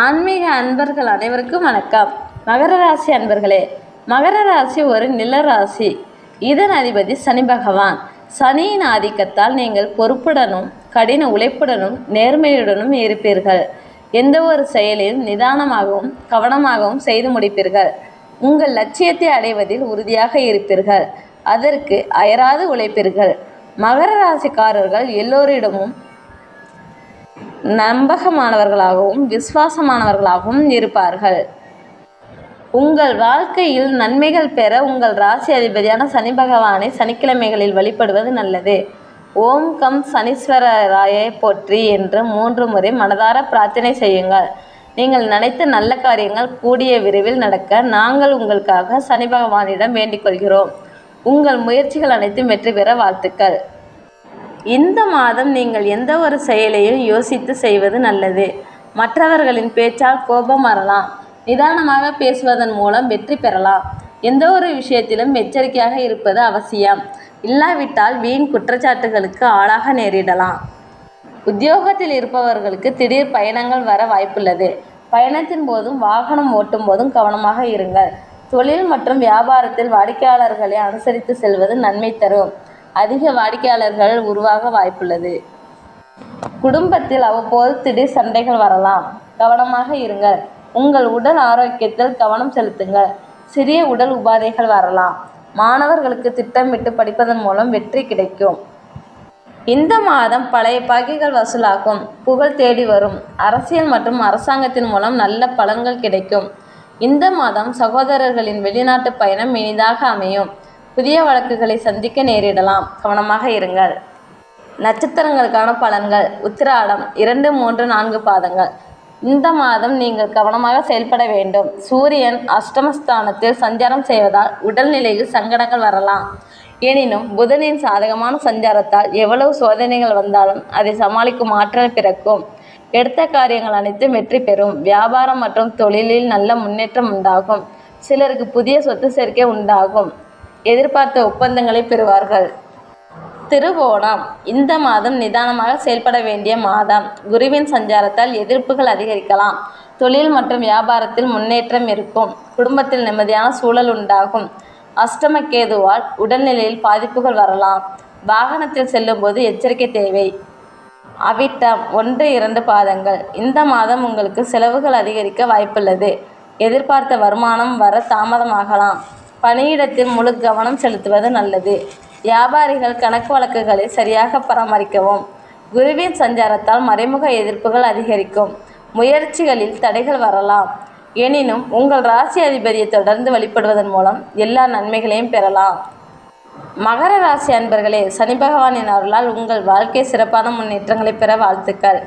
ஆன்மீக அன்பர்கள் அனைவருக்கும் வணக்கம். மகர ராசி அன்பர்களே மகர ராசி ஒரு நில ராசி. இதன் அதிபதி சனி பகவான். சனியின் ஆதிக்கத்தால் நீங்கள் பொறுப்புடனும் கடின உழைப்புடனும் நேர்மையுடனும் இருப்பீர்கள். எந்த ஒரு செயலையும் நிதானமாகவும் கவனமாகவும் செய்து முடிப்பீர்கள். உங்கள் லட்சியத்தை அடைவதில் உறுதியாக இருப்பீர்கள். அதற்கு அயராது உழைப்பீர்கள். மகர ராசிக்காரர்கள் எல்லோரிடமும் நம்பகமானவர்களாகவும் விசுவாசமானவர்களாகவும் இருப்பார்கள். உங்கள் வாழ்க்கையில் நன்மைகள் பெற உங்கள் ராசி அதிபதியான சனி பகவானை சனிக்கிழமைகளில் வழிபடுவது நல்லது. ஓம் கம் சனீஸ்வரராயை போற்றி என்று மூன்று முறை மனதார பிரார்த்தனை செய்யுங்கள். நீங்கள் நினைத்த நல்ல காரியங்கள் கூடிய விரைவில் நடக்க நாங்கள் உங்களுக்காக சனி பகவானிடம் வேண்டிக் கொள்கிறோம். உங்கள் முயற்சிகள் அனைத்தும் வெற்றி பெற வாழ்த்துக்கள். இந்த மாதம் நீங்கள் எந்த ஒரு செயலையும் யோசித்து செய்வது நல்லது. மற்றவர்களின் பேச்சால் கோபம் வரலாம். நிதானமாக பேசுவதன் மூலம் வெற்றி பெறலாம். எந்த ஒரு விஷயத்திலும் எச்சரிக்கையாக இருப்பது அவசியம். இல்லாவிட்டால் வீண் குற்றச்சாட்டுகளுக்கு ஆளாக நேரிடலாம். உத்தியோகத்தில் இருப்பவர்களுக்கு திடீர் பயணங்கள் வர வாய்ப்புள்ளது. பயணத்தின் போதும் வாகனம் ஓட்டும் போதும் கவனமாக இருங்கள். தொழில் மற்றும் வியாபாரத்தில் வாடிக்கையாளர்களை அனுசரித்து செல்வது நன்மை தரும். அதிக வாடிக்கையாளர்கள் உருவாக வாய்ப்புள்ளது. குடும்பத்தில் அவ்வப்போது திடீர் சண்டைகள் வரலாம். கவனமாக இருங்கள். உங்கள் உடல் ஆரோக்கியத்தில் கவனம் செலுத்துங்கள். சிறிய உடல் உபாதைகள் வரலாம். மாணவர்களுக்கு திட்டமிட்டு படிப்பதன் மூலம் வெற்றி கிடைக்கும். இந்த மாதம் பழைய பாக்கிகள் வசூலாகும். புகழ் தேடி வரும். அரசியல் மற்றும் அரசாங்கத்தின் மூலம் நல்ல பலன்கள் கிடைக்கும். இந்த மாதம் சகோதரர்களின் வெளிநாட்டு பயணம் இனிதாக அமையும். புதிய வழக்குகளை சந்திக்க நேரிடலாம். கவனமாக இருங்கள். நட்சத்திரங்களுக்கான பலன்கள். உத்திராடம் இரண்டு மூன்று நான்கு பாதங்கள். இந்த மாதம் நீங்கள் கவனமாக செயல்பட வேண்டும். சூரியன் அஷ்டமஸ்தானத்தில் சஞ்சாரம் செய்வதால் உடல்நிலையில் சங்கடங்கள் வரலாம். எனினும் புதனின் சாதகமான சஞ்சாரத்தால் எவ்வளவு சோதனைகள் வந்தாலும் அதை சமாளிக்கும் ஆற்றல் பிறக்கும். எடுத்த காரியங்கள் அனைத்தும் வெற்றி பெறும். வியாபாரம் மற்றும் தொழிலில் நல்ல முன்னேற்றம் உண்டாகும். சிலருக்கு புதிய சொத்து சேர்க்கை உண்டாகும். எதிர்பார்த்த ஒப்பந்தங்களை பெறுவார்கள். திருவோணம். இந்த மாதம் நிதானமாக செயல்பட வேண்டிய மாதம். குருவின் சஞ்சாரத்தால் எதிர்ப்புகள் அதிகரிக்கலாம். தொழில் மற்றும் வியாபாரத்தில் முன்னேற்றம் இருக்கும். குடும்பத்தில் நிம்மதியான சூழல் உண்டாகும். அஷ்டமக்கேதுவால் உடல்நிலையில் பாதிப்புகள் வரலாம். வாகனத்தில் செல்லும்போது எச்சரிக்கை தேவை. அவிட்டம். ஒன்று இரண்டு பாதங்கள். இந்த மாதம் உங்களுக்கு செலவுகள் அதிகரிக்க வாய்ப்புள்ளது. எதிர்பார்த்த வருமானம் வர தாமதமாகலாம். பணியிடத்தில் முழு கவனம் செலுத்துவது நல்லது. வியாபாரிகள் கணக்கு வழக்குகளை சரியாக பராமரிக்கவும் குருவின் சஞ்சாரத்தால் மறைமுக எதிர்ப்புகள் அதிகரிக்கும் முயற்சிகளில் தடைகள் வரலாம். எனினும் உங்கள் ராசி அதிபதியை தொடர்ந்து வழிபடுவதன் மூலம் எல்லா நன்மைகளையும் பெறலாம். மகர ராசி அன்பர்களே சனி பகவானின் அருளால் உங்கள் வாழ்க்கை சிறப்பான முன்னேற்றங்களை பெற வாழ்த்துக்கள்.